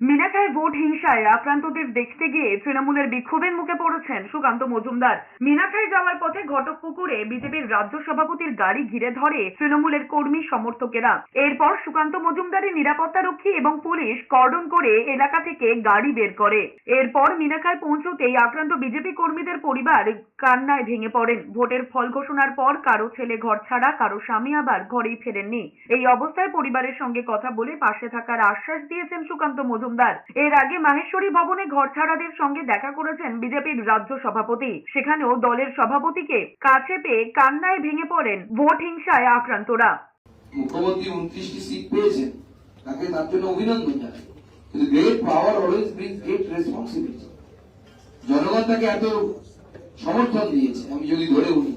মিনাখায় vote হিংসায় আক্রান্তদের দেখতে গিয়ে তৃণমূলের বিক্ষোভের মুখে পড়েছেন সুকান্ত মজুমদার। মিনাখায় যাওয়ার পথে ঘটকপুকুরে বিজেপির রাজ্য সভাপতির গাড়ি ঘিরে ধরে তৃণমূলের কর্মী সমর্থকেরা। এরপর সুকান্ত মজুমদারের নিরাপত্তারক্ষী এবং পুলিশ কর্ডন করে এলাকা থেকে গাড়ি বের করে। এরপর মিনাখায় পৌঁছতেই আক্রান্ত বিজেপি কর্মীদের পরিবার কান্নায় ভেঙে পড়েন। ভোটের ফল ঘোষণার পর কারও ছেলে ঘর ছাড়া, কারও স্বামী আবার ঘরেই ফেরেননি। এই অবস্থায় পরিবারের সঙ্গে কথা বলে পাশে থাকার আশ্বাস দিয়েছেন সুকান্ত মজুমদার। এর আগে মাহেশ্বরী ভবনে ঘর ছাড়াদের সঙ্গে দেখা করেছেন বিজেপির রাজ্য সভাপতি। সেখানেও দলের সভাপতিকে কাছে পেয়ে কান্নায় ভেঙে পড়েন ভোট হিংসায় আক্রান্তরা। মুখ্যমন্ত্রী উনত্রিশটি সিট পেয়েছেন। তাকে তার জন্য অভিনন্দন জানাই। Great power always brings great responsibility জনগণ তাকে এত সমর্থন দিয়েছে, আমি যদি ধরে উনি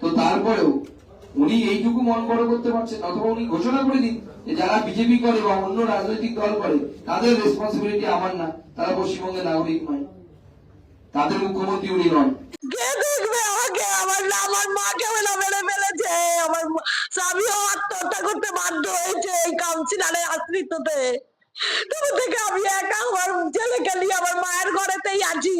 তো তারপরেও উনি এইটুকু মন বড় করতে পারছেন অথবা উনি ঘোষণা করে দিন যারা বিজেপি করে বা অন্য রাজনৈতিক দল করে, তাদের রেসপন্সিবিলিটি আমার না, তারা পশ্চিমবঙ্গের নাগরিক নয়। তাদের মুখ্যমন্ত্রী উনি নন। আমার মায়ের ঘরেতেই আছি।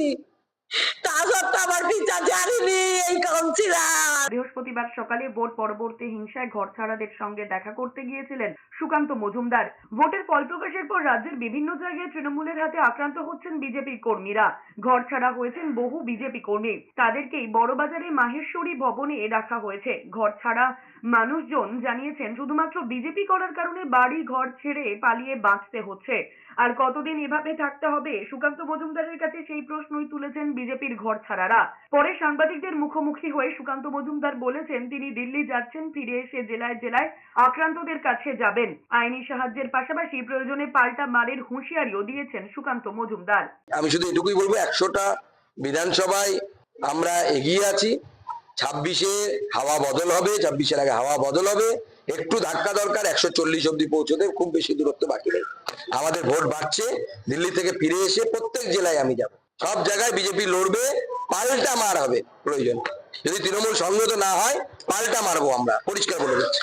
তা সত্ত্বেও আমার পিতা জানিনি এই কাউন্সিলার। বৃহস্পতিবার সকালে ভোট পরবর্তী হিংসায় ঘরছাড়াদের সঙ্গে দেখা করতে গিয়েছিলেন সুকান্ত মজুমদার। ভোটের ফল প্রকাশের পর রাজ্যের বিভিন্ন জায়গায় তৃণমূলের হাতে আক্রান্ত হচ্ছেন বিজেপি কর্মীরা। ঘরছাড়া হয়েছেন বহু বিজেপি কর্মী। তাদেরকেই বড়বাজারে মাহেশ্বরী ভবনে রাখা হয়েছে। ঘরছাড়া মানুষজন জানিয়েছেন, শুধুমাত্র বিজেপি করার কারণে বাড়ি ঘর ছেড়ে পালিয়ে বাঁচতে হচ্ছে। আর কতদিন এভাবে থাকতে হবে, সুকান্ত মজুমদারের কাছে সেই প্রশ্নই তুলেছেন বিজেপির ঘর ছাড়ারা পরে সাংবাদিকদের মুখোমুখি হয়ে সুকান্ত মজুমদার বলেছেন, তিনি দিল্লি যাচ্ছেন, ফিরে এসে জেলায় জেলায় আক্রান্তদের কাছে যাবেন। আইনি সাহায্যের পাশাপাশি প্রয়োজনে পাল্টা মারের হুঁশিয়ারিও দিয়েছেন সুকান্ত মজুমদার। আমি শুধু এটুকুই বলব, একশোটা বিধানসভায় আমরা এগিয়ে আছি। ছাব্বিশে হাওয়া বদল হবে, ছাব্বিশের আগে হাওয়া বদল হবে। একটু ধাক্কা দরকার, একশো চল্লিশ অব্দি পৌঁছতে খুব বেশি দূরত্ব বাকি নেই। আমাদের ভোট বাড়ছে, দিল্লি থেকে ফিরে এসে প্রত্যেক জেলায় আমি যাব। সব জায়গায় বিজেপি লড়বে, পাল্টা মার হবে প্রয়োজন। যদি তৃণমূল সংগত না হয় পাল্টা মারবো আমরা। পরিষ্কার বলে দিচ্ছি।